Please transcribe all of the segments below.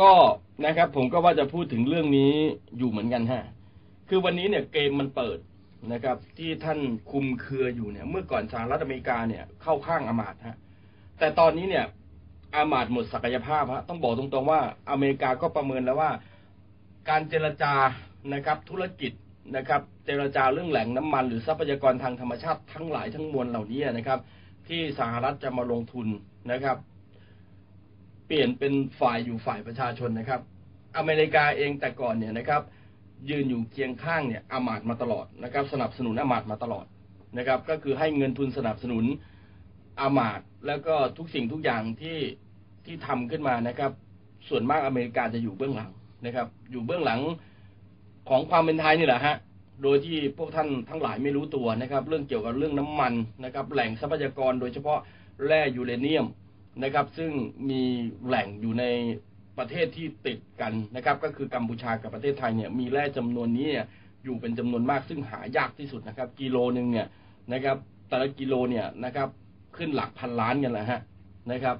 ก็นะครับ ผมก็ว่าจะพูดถึงเรื่องนี้อยู่เหมือนกันฮะคือวันนี้เนี่ยเกมมันเปิดนะครับ ที่ท่านคุมเครืออยู่เนี่ย เมื่อก่อนสหรัฐอเมริกาเนี่ยเข้าข้างอามาตฮะแต่ตอนนี้เนี่ย อามาตหมดศักยภาพฮะต้องบอกตรงๆว่าอเมริกาก็ประเมินแล้วว่า การเจรจานะครับ ธุรกิจนะครับ เจรจาเรื่องแหล่งน้ำมัน หรือทรัพยากรทางธรรมชาติทั้งหลายทั้งมวลเหล่านี้นะครับ ที่สหรัฐจะมาลงทุนนะครับ เปลี่ยนเป็นฝ่ายอยู่ฝ่ายประชาชนนะครับ อเมริกาเองแต่ก่อนเนี่ยนะครับ ยืนอยู่เคียงข้างเนี่ยอามาตมาตลอดนะครับ สนับสนุนอามาตมาตลอดนะครับ ก็คือให้เงินทุนสนับสนุนอามาตแล้วก็ทุกสิ่งทุกอย่างที่ที่ทำขึ้นมานะครับ ส่วนมากอเมริกาจะอยู่เบื้องหลังนะครับ อยู่เบื้องหลังของความเป็นไทยนี่แหละฮะโดยที่พวกท่านทั้งหลายไม่รู้ตัวนะครับ เรื่องเกี่ยวกับเรื่องน้ำมันนะครับ แหล่งทรัพยากรโดยเฉพาะแร่ยูเรเนียม นะครับ ซึ่งมีแหล่งอยู่ในประเทศที่ติดกันนะครับ ก็คือกัมพูชากับประเทศไทยเนี่ยมีแร่จำนวนนี้เนี่ยอยู่เป็นจำนวนมากซึ่งหายากที่สุดนะครับ กิโลหนึ่งเนี่ยนะครับ แต่ละกิโลเนี่ยนะครับ ขึ้นหลักพันล้านกันแหละฮะนะครับ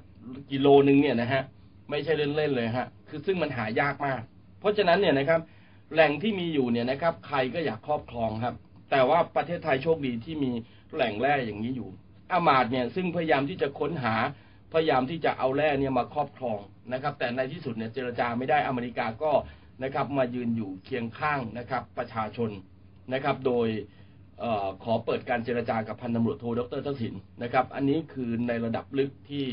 กิโลหนึ่งเนี่ยนะฮะไม่ใช่เล่นๆเลยฮะคือซึ่งมันหายากมาก เพราะฉะนั้นเนี่ยนะครับ แหล่งที่มีอยู่เนี่ยนะครับ ใครก็อยากครอบครองครับ แต่ว่าประเทศไทยโชคดีที่มีแหล่งแร่อย่างนี้อยู่อามาดเนี่ยซึ่งพยายามที่จะค้นหา พยายามที่จะเอาแร่เนี่ยมาครอบครองนะครับ แต่ในที่สุดเนี่ยเจรจาไม่ได้อเมริกาก็นะครับมายืนอยู่เคียงข้างนะครับประชาชนนะครับ โดยออขอเปิดการเจรจากับพันตำรวจโทดรทักษิณนะครับ อันนี้คือในระดับลึกที่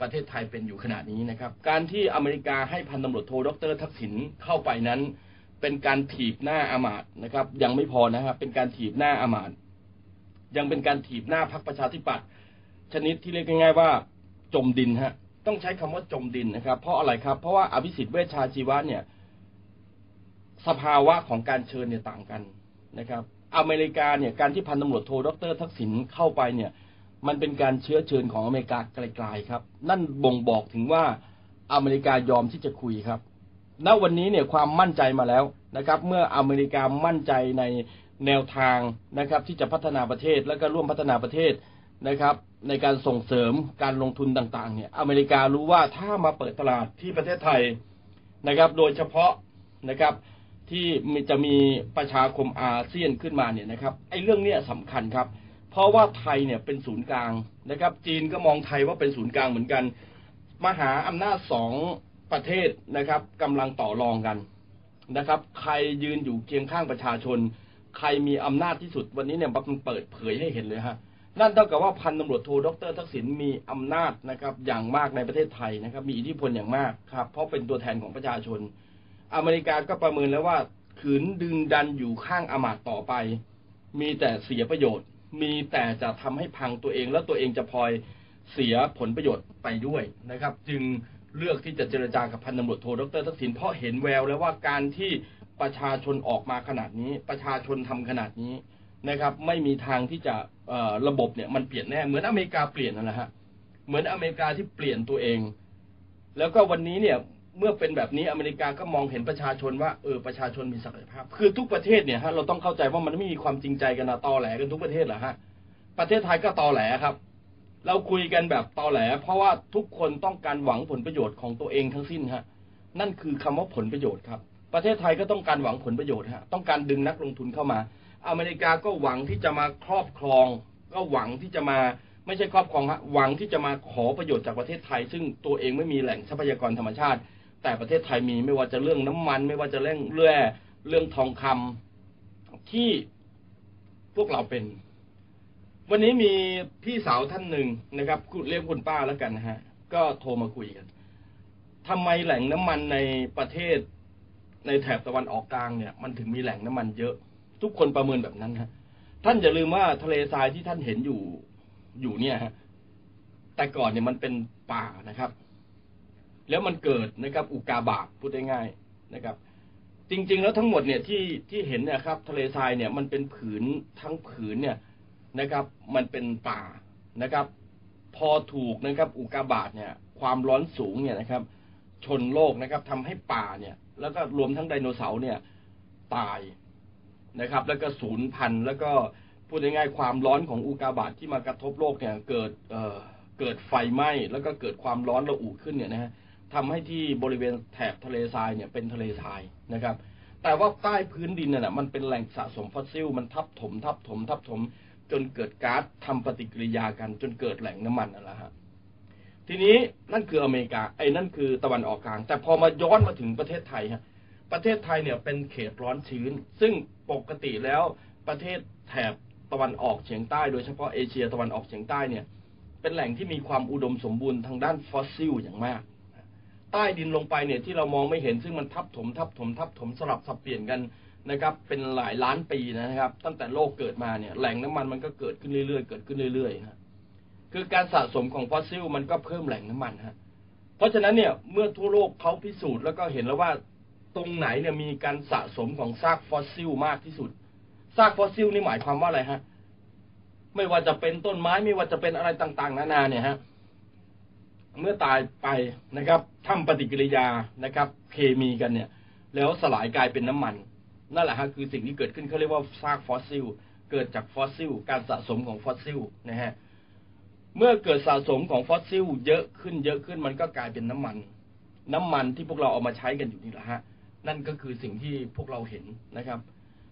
ประเทศไทยเป็นอยู่ขณะนี้นะครับ การที่อเมริกาให้พันตำรวจโทดรทักษิณเข้าไปนั้น เป็นการถีบหน้าอามาตนะครับ ยังไม่พอนะครับ เป็นการถีบหน้าอามาตย์ยังเป็นการถีบหน้าพรรคประชาธิปัตย์ชนิดที่เรียกง่ายๆว่า จมดินฮะ ต้องใช้คำว่าจมดินนะครับ เพราะอะไรครับ เพราะว่าอภิสิทธิ์เวชชาชีวะเนี่ย สภาวะของการเชิญเนี่ยต่างกันนะครับ อเมริกาเนี่ยการที่พันตำรวจโทดรทักษิณเข้าไปเนี่ย มันเป็นการเชื้อเชิญของอเมริกาไกลๆครับ นั่นบ่งบอกถึงว่าอเมริกายอมที่จะคุยครับณวันนี้เนี่ยความมั่นใจมาแล้วนะครับ เมื่ออเมริกามั่นใจในแนวทางนะครับ ที่จะพัฒนาประเทศแล้วก็ร่วมพัฒนาประเทศ นะครับในการส่งเสริมการลงทุนต่างๆเนี่ยอเมริการู้ว่าถ้ามาเปิดตลาดที่ประเทศไทยนะครับ โดยเฉพาะนะครับที่จะมีประชาคมอาเซียนขึ้นมาเนี่ยนะครับไอ้เรื่องเนี้ยสำคัญครับ เพราะว่าไทยเนี่ยเป็นศูนย์กลางนะครับ จีนก็มองไทยว่าเป็นศูนย์กลางเหมือนกัน มหาอำนาจสองประเทศนะครับกำลังต่อรองกันนะครับ ใครยืนอยู่เคียงข้างประชาชน ใครมีอำนาจที่สุดวันนี้เนี่ยมันเปิดเผยให้เห็นเลยฮะ นั่นเท่ากับว่าพันตำรวจโทดรทักษิณมีอำนาจนะครับอย่างมากในประเทศไทยนะครับ มีอิทธิพลอย่างมากครับ เพราะเป็นตัวแทนของประชาชน อเมริกาก็ประเมินแล้วว่าขืนดึงดันอยู่ข้างอามาตย์ต่อไป มีแต่เสียประโยชน์ มีแต่จะทำให้พังตัวเองแล้วตัวเองจะพลอยเสียผลประโยชน์ไปด้วยนะครับ จึงเลือกที่จะเจรจากับพันตำรวจโทดรทักษิณเพราะเห็นแววแล้วว่าการที่ประชาชนออกมาขนาดนี้ ประชาชนทำขนาดนี้ นะครับ ไม่มีทางที่จะระบบเนี่ยมันเปลี่ยนแน่เหมือนอเมริกาเปลี่ยนนั่นแหละฮะเหมือนอเมริกาที่เปลี่ยนตัวเอง แล้วก็วันนี้เนี่ยเมื่อเป็นแบบนี้อเมริกาก็มองเห็นประชาชนว่าเออประชาชนมีศักยภาพ คือทุกประเทศเนี่ยฮะเราต้องเข้าใจว่ามันไม่มีความจริงใจกันนะตอแหลกันทุกประเทศเหรอฮะประเทศไทยก็ตอแหลครับ เราคุยกันแบบตอแหล เพราะว่าทุกคนต้องการหวังผลประโยชน์ของตัวเองทั้งสิ้นฮะนั่นคือคำว่าผลประโยชน์ครับ ประเทศไทยก็ต้องการหวังผลประโยชน์ฮะต้องการดึงนักลงทุนเข้ามา อเมริกาก็หวังที่จะมาครอบครอง ก็หวังที่จะมาไม่ใช่ครอบครองฮะหวังที่จะมาขอประโยชน์จากประเทศไทย ซึ่งตัวเองไม่มีแหล่งทรัพยากรธรรมชาติ แต่ประเทศไทยมีไม่ว่าจะเรื่องน้ำมัน ไม่ว่าจะเรื่องแร่เรื่องทองคำที่พวกเราเป็น วันนี้มีพี่สาวท่านหนึ่งนะครับเรียกคุณป้าแล้วกันนะฮะ ก็โทรมาคุยกันทำไมแหล่งน้ำมันในประเทศในแถบตะวันออกกลางเนี่ย มันถึงมีแหล่งน้ำมันเยอะ ทุกคนประเมินแบบนั้นฮะท่านอย่าลืมว่าทะเลทรายที่ท่านเห็นอยู่อยู่เนี่ยฮะแต่ก่อนเนี่ยมันเป็นป่านะครับ แล้วมันเกิดนะครับ อุกาบาตพูดง่ายๆนะครับ จริง ๆ แล้วทั้งหมดเนี่ยที่ที่เห็นเนี่ยครับ ทะเลทรายเนี่ยมันเป็นผืนทั้งผืนเนี่ยนะครับ มันเป็นป่านะครับ พอถูกนะครับ อุกาบาตเนี่ย ความร้อนสูงเนี่ยนะครับ ชนโลกนะครับทำให้ป่าเนี่ย แล้วก็รวมทั้งไดโนเสาร์เนี่ย ตาย นะครับ แล้วก็สูญพันแล้วก็พูดง่ายๆความร้อนของอุกาบาตที่มากระทบโลกเนี่ยเกิดเอ่อเกิดไฟไหม้แล้วก็เกิดความร้อนระอุขึ้นเนี่ยนะฮะทำให้ที่บริเวณแถบทะเลทรายเนี่ยเป็นทะเลทรายนะครับ แต่ว่าใต้พื้นดินน่ะมันเป็นแหล่งสะสมฟอสซิล มันทับถม ทับถม ทับถม จนเกิดก๊าซทำปฏิกิริยากัน จนเกิดแหล่งน้ำมันนั่นแหละฮะทีนี้นั่นคืออเมริกาไอ้นั่นคือตะวันออกกลาง แต่พอมาย้อนมาถึงประเทศไทยฮะ ประเทศไทยเนี่ยเป็นเขตร้อนชื้น ซึ่งปกติแล้วประเทศแถบตะวันออกเฉียงใต้โดยเฉพาะเอเชียตะวันออกเฉียงใต้เนี่ยเป็นแหล่งที่มีความอุดมสมบูรณ์ทางด้านฟอสซิลอย่างมาก ใต้ดินลงไปเนี่ยที่เรามองไม่เห็นซึ่งมันทับถมทับถมทับถมสลับสับเปลี่ยนกันนะครับเป็นหลายล้านปีนะครับ ตั้งแต่โลกเกิดมาเนี่ยแหล่งน้ำมันมันก็เกิดขึ้นเรื่อยๆ เกิดขึ้นเรื่อยๆนะคือการสะสมของฟอสซิลมันก็เพิ่มแหล่งน้ำมันฮะเพราะฉะนั้นเนี่ยเมื่อทั่วโลกเขาพิสูจน์แล้วก็เห็นแล้วว่า ตรงไหนเนี่ยมีการสะสมของซากฟอสซิลมากที่สุด ซากฟอสซิลนี่หมายความว่าอะไรฮะ ไม่ว่าจะเป็นต้นไม้ไม่ว่าจะเป็นอะไรต่างๆ นานาเนี่ยฮะ เมื่อตายไปนะครับทำปฏิกิริยานะครับ เคมีกันเนี่ย แล้วสลายกลายเป็นน้ำมัน นั่นแหละฮะคือสิ่งที่เกิดขึ้นเขาเรียกว่าซากฟอสซิล เกิดจากฟอสซิล การสะสมของฟอสซิลนะฮะเมื่อเกิดสะสมของฟอสซิล เยอะขึ้นเยอะขึ้นมันก็กลายเป็นน้ำมัน น้ำมันที่พวกเราเอามาใช้กันอยู่นี่แหละฮะ นั่นก็คือสิ่งที่พวกเราเห็นนะครับ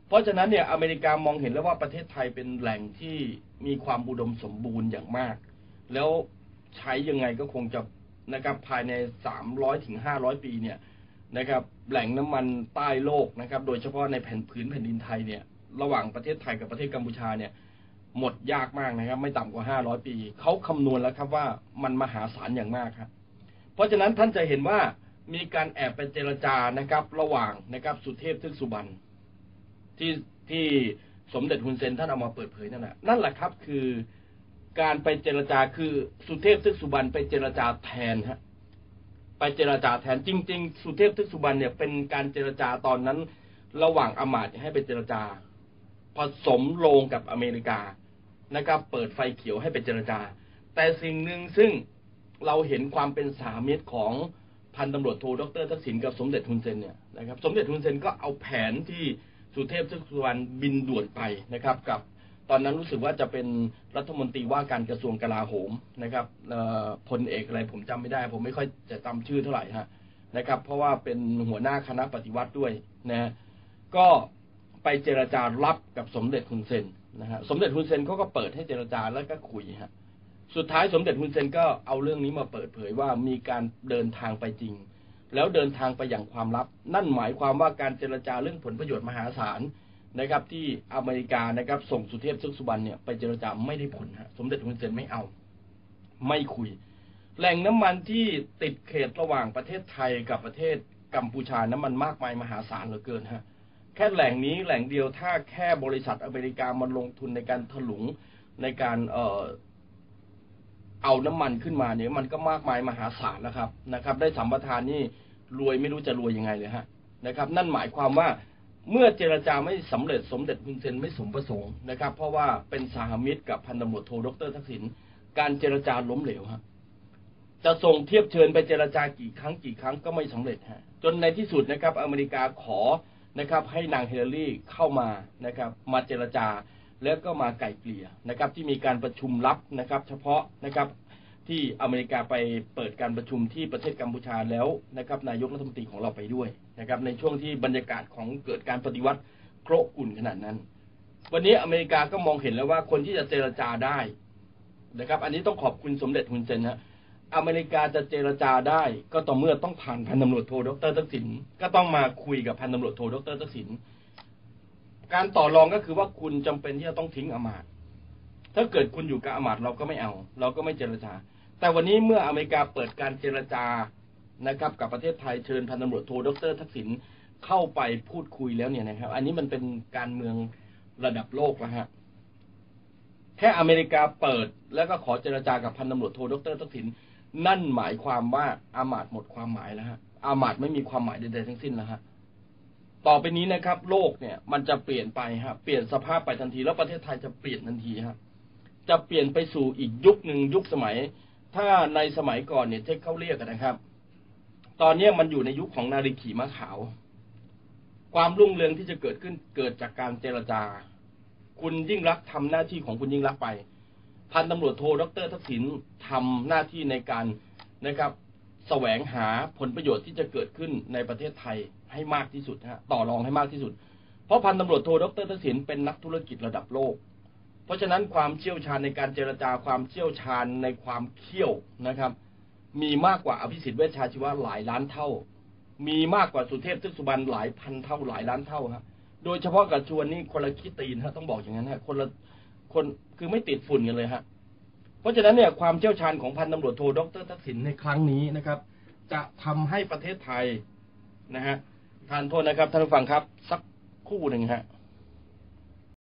เพราะฉะนั้นเนี่ยอเมริกามองเห็นแล้วว่าประเทศไทยเป็นแหล่งที่มีความอุดมสมบูรณ์อย่างมาก แล้วใช้ยังไงก็คงจะนะครับภายในสามร้อยถึงห้าร้อยปีเนี่ยนะครับแหล่งน้ำมันใต้โลกนะครับ โดยเฉพาะในแผ่นพื้นแผ่นดินไทยเนี่ยระหว่างประเทศไทยกับประเทศกัมพูชาเนี่ยหมดยากมากนะครับ ไม่ต่ำกว่าห้าร้อยปี เขาคำนวณแล้วครับว่ามันมหาศาลอย่างมากครับ เพราะฉะนั้นท่านจะเห็นว่า มีการแอบไปเจรจานะครับ ระหว่างนะครับ สุเทพทึกสุบรรณที่ที่สมเด็จฮุนเซนท่านเอามาเปิดเผยนั่นแหละนั่นแหละครับ คือการไปเจรจาคือสุเทพทึกสุบรรณไปเจรจาแทนฮะไปเจรจาแทนจริง ๆ สุเทพทึกสุบรรณเนี่ยเป็นการเจรจาตอนนั้น ระหว่างอมาตย์ให้ไปเจรจา ผสมโลงกับอเมริกานะครับ เปิดไฟเขียวให้ไปเจรจา แต่สิ่งหนึ่งซึ่งเราเห็นความเป็นสามิตรของ พันตำรวจโทดรทักษิณกับสมเด็จฮุนเซนเนี่ยนะครับสมเด็จฮุนเซนก็เอาแผนที่สุเทพทึกสุวรรณบินด่วนไปนะครับ กับตอนนั้นรู้สึกว่าจะเป็นรัฐมนตรีว่าการกระทรวงกลาโหมนะครับพลเอกอะไรผมจำไม่ได้ ผมไม่ค่อยจะจำชื่อเท่าไหร่ฮะนะครับ เพราะว่าเป็นหัวหน้าคณะปฏิวัติด้วยนะก็ไปเจรจารับกับสมเด็จฮุนเซนนะฮะสมเด็จฮุนเซนเขาก็เปิดให้เจรจาแล้วก็คุยฮะ สุดท้ายสมเด็จฮุนเซนก็เอาเรื่องนี้มาเปิดเผยว่ามีการเดินทางไปจริง แล้วเดินทางไปอย่างความลับ นั่นหมายความว่าการเจรจาเรื่องผลประโยชน์มหาศาลนะครับที่อเมริกานะครับ ส่งสุเทพซึกสุบรรณเนี่ยไปเจรจาไม่ได้ผลฮะสมเด็จฮุนเซนไม่เอา ไม่คุย แหล่งน้ำมันที่ติดเขตระหว่างประเทศไทยกับประเทศกัมพูชาน้ำมันมากมายมหาศาลเหลือเกินฮะแค่แหล่งนี้แหล่งเดียวถ้าแค่บริษัทอเมริกามันลงทุนในการถลุงในการเอ่อ เอาน้ำมันขึ้นมาเนี่ยมันก็มากมายมหาศาลนะครับนะครับ ได้สัมปทานนี่รวยไม่รู้จะรวยยังไงเลยฮะนะครับ นั่นหมายความว่าเมื่อเจรจาไม่สำเร็จสมเด็จฮุนเซนไม่สมประสงค์นะครับ เพราะว่าเป็นสหมิตรกับพันตำรวจโทดรทักษิณการเจรจาล้มเหลวฮะจะส่งเทียบเชิญไปเจรจากี่ครั้งกี่ครั้งก็ไม่สำเร็จฮะจนในที่สุดนะครับ อเมริกาขอนะครับ ให้นางเฮเลรี่เข้ามานะครับ มาเจรจา แล้วก็มาไก่เกลี่ยนะครับ ที่มีการประชุมลับนะครับ เฉพาะนะครับที่อเมริกาไปเปิดการประชุมที่ประเทศกัมพูชาแล้วนะครับ นายกรัฐมนตรีของเราไปด้วยนะครับ ในช่วงที่บรรยากาศของเกิดการปฏิวัติโครกุ่นขนาดนั้น วันนี้อเมริกาก็มองเห็นแล้วว่าคนที่จะเจรจาได้นะครับ อันนี้ต้องขอบคุณสมเด็จฮุนเซนฮะอเมริกาจะเจรจาได้ ก็ต่อเมื่อต้องผ่านพันตำรวจโทดรทักษิณก็ต้องมาคุยกับพันตำรวจโทดรทักษิณ การต่อรองก็คือว่าคุณจำเป็นที่จะต้องทิ้งอมาตถ้าเกิดคุณอยู่กับอมาตเราก็ไม่เอา เราก็ไม่เจรจา แต่วันนี้เมื่ออเมริกาเปิดการเจรจานะครับ กับประเทศไทยเชิญพันตำรวจโทดรทักษิณเข้าไปพูดคุยแล้วเนี่ยนะครับ อันนี้มันเป็นการเมืองระดับโลกแล้วฮะแค่อเมริกาเปิดแล้วก็ขอเจรจากับพันตำรวจโทดรทักษิณนั่นหมายความว่าอามาตหมดความหมายแล้วฮะอามาตไม่มีความหมายใดๆทั้งสิ้นแล้วฮะ ต่อไปนี้นะครับ โลกเนี่ยมันจะเปลี่ยนไปฮะเปลี่ยนสภาพไปทันที แล้วประเทศไทยจะเปลี่ยนทันทีฮะจะเปลี่ยนไปสู่อีกยุคหนึ่งยุคสมัย ถ้าในสมัยก่อนเนี่ยที่เขาเรียกกันนะครับ ตอนนี้มันอยู่ในยุคของนาฬิขีม้าขาว ความรุ่งเรืองที่จะเกิดขึ้นเกิดจากการเจรจา คุณยิ่งรักทำหน้าที่ของคุณยิ่งรักไป พันตำรวจโทดรทักษิณทำหน้าที่ในการนะครับ แสวงหาผลประโยชน์ที่จะเกิดขึ้นในประเทศไทย ให้มากที่สุดฮะต่อรองให้มากที่สุด เพราะพันตำรวจโทดรทักษิณเป็นนักธุรกิจระดับโลก เพราะฉะนั้นความเชี่ยวชาญในการเจรจาความเชี่ยวชาญในความเขี้ยวนะครับ มีมากกว่าอภิสิทธิ์เวชชาชีวะหลายล้านเท่า มีมากกว่าสุเทพทึกสุบรรณหลายพันเท่าหลายล้านเท่าฮะโดยเฉพาะกับชวนนี่คนละขี้ตีนฮะต้องบอกอย่างนั้นฮะคนละคนคือไม่ติดฝุ่นกันเลยฮะเพราะฉะนั้นเนี่ยความเชี่ยวชาญของพันตำรวจโทดรทักษิณในครั้งนี้นะครับ จะทำให้ประเทศไทยนะฮะ ทานโทษนะครับท่านผู้ฟังครับ สักคู่หนึ่งฮะ